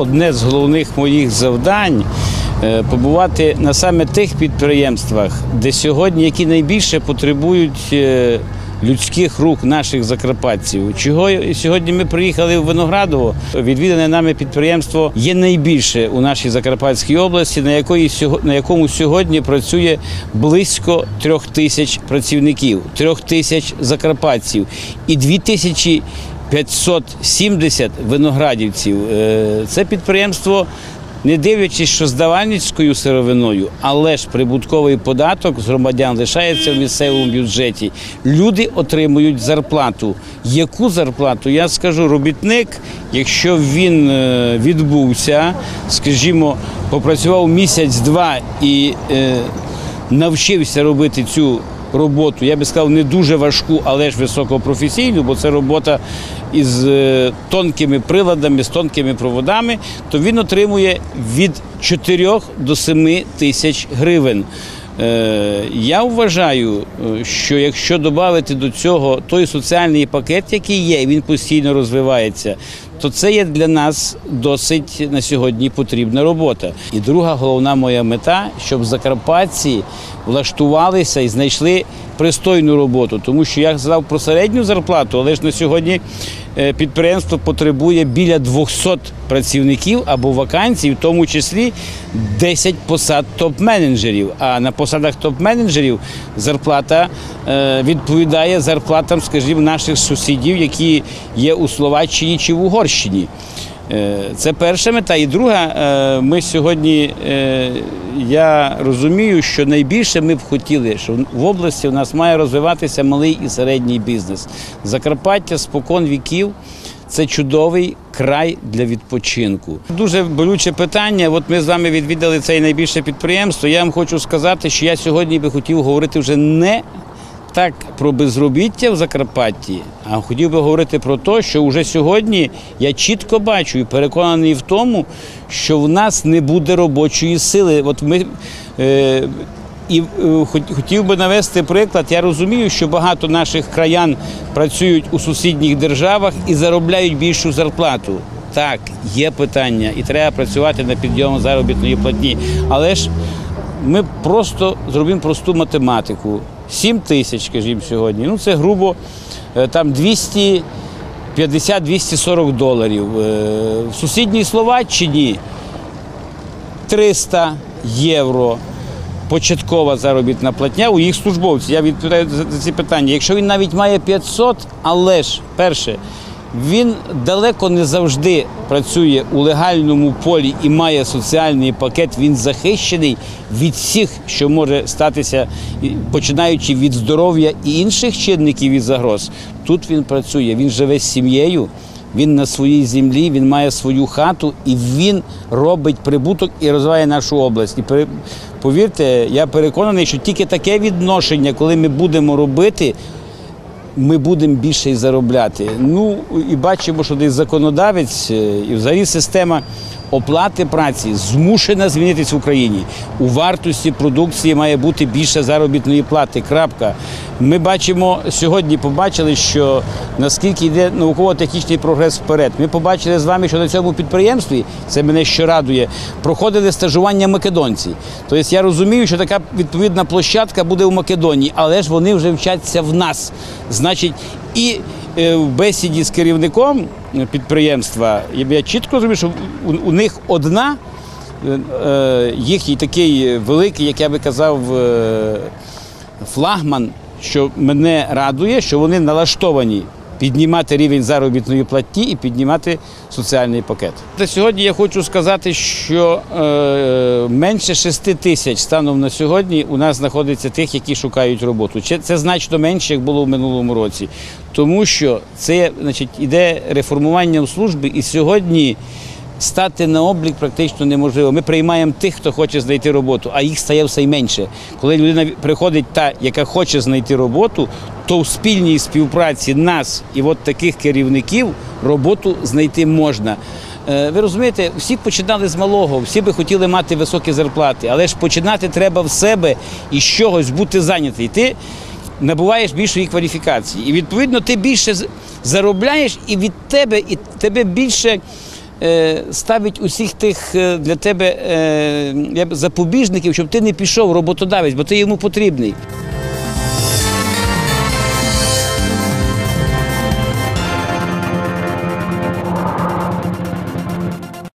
одне з головних моїх завдань. е, Побувати на саме тих підприємствах, де сьогодні які найбільше потребують е, людських рук наших закарпатців. Чого сьогодні ми приїхали в Виноградово. Відвідане нами підприємство є найбільше у нашій Закарпатській області, на якої на якому сьогодні працює близько трьох тисяч працівників, трьох тисяч закарпатців і дві тисячі 570 виноградівців. Е, Це підприємство. Не дивлячись, що з сировиною, але ж прибутковий податок з громадян лишається в місцевому бюджеті. Люди отримують зарплату. Яку зарплату? Я скажу, робітник, якщо він е, відбувся, скажімо, попрацював місяць-два і е, навчився робити цю роботу, я би сказав, не дуже важку, але ж високопрофесійну, бо це робота із е, тонкими приладами, з тонкими проводами, то він отримує від 4 до 7 тисяч гривень. Е, Я вважаю, е, що якщо додати до цього той соціальний пакет, який є, він постійно розвивається, то це є для нас досить на сьогодні потрібна робота. І друга головна моя мета, щоб закарпатці влаштувалися і знайшли пристойну роботу, тому що я сказав про середню зарплату, але ж на сьогодні е, підприємство потребує біля 200 працівників або вакансій, в тому числі 10 посад топ-менеджерів. А на посадах топ-менеджерів зарплата відповідає зарплатам, скажімо, наших сусідів, які є у Словаччині чи в Угорщині. Е, Це перша мета. І друга, е, ми сьогодні, е, я розумію, що найбільше ми б хотіли, що в області у нас має розвиватися малий і середній бізнес. Закарпаття спокон віків. Це чудовий край для відпочинку. Дуже болюче питання. От ми з вами відвідали це найбільше підприємство. Я вам хочу сказати, що я сьогодні би хотів говорити вже не так про безробіття в Закарпатті, а хотів би говорити про те, що вже сьогодні я чітко бачу і переконаний в тому, що в нас не буде робочої сили. От ми е, і е, хотів би навести приклад. Я розумію, що багато наших краян працюють у сусідніх державах і заробляють більшу зарплату. Так, є питання, і треба працювати на підйом заробітної платні. Але ж ми просто зробимо просту математику. 7 тисяч, скажімо, сьогодні. Ну, це грубо е, там 250-240 доларів. Е, В сусідній Словаччині 300 євро. Початкова заробітна платня у їх службовців. Я відповідаю за за ці питання. Якщо він навіть має 500, але ж перше, він далеко не завжди працює у легальному полі і має соціальний пакет. Він захищений від всіх, що може статися, починаючи від здоров'я і інших чинників і загроз. Тут він працює, він живе з сім'єю. Він на своїй землі, він має свою хату і він робить прибуток і розвиває нашу область. І повірте, я переконаний, що тільки таке відношення, коли ми будемо робити, ми будемо більше і заробляти. Ну і бачимо, що десь законодавець е, і взагалі система оплати праці змушена змінитись в Україні. У вартості продукції має бути більше заробітної плати. Крапка. Ми бачимо сьогодні, побачили, що наскільки йде науково-технічний прогрес вперед. Ми побачили з вами, що на цьому підприємстві це мене що радує. Проходили стажування македонці. Тобто я розумію, що така відповідна площадка буде в Македонії, але ж вони вже вчаться в нас. Значить, і в бесіді з керівником е, підприємства я- чітко розумію, що у, них одна е, е, їхній такий великий, як я би казав, е, флагман, що мене радує, що вони налаштовані піднімати рівень заробітної платні і піднімати соціальний пакет. Та сьогодні я хочу сказати, що е, менше 6 тисяч станом на сьогодні у нас знаходиться тих, які шукають роботу. Це, значно менше, як було в минулому році, тому що це значить іде реформування в службі, і сьогодні стати на облік практично неможливо. Ми приймаємо тих, хто хоче знайти роботу, а їх стає все й менше. Коли людина приходить та, яка хоче знайти роботу, то в спільній співпраці нас і от таких керівників роботу знайти можна. Е, Ви розумієте, всі починали з малого, всі би хотіли мати високі зарплати, але ж починати треба в себе і з чогось бути зайнятий. Ти набуваєш більшої кваліфікації. І відповідно ти більше заробляєш, і від тебе, і тебе більше е, ставить усіх тих е, для тебе е, запобіжників, щоб ти не пішов роботодавець, бо ти йому потрібний.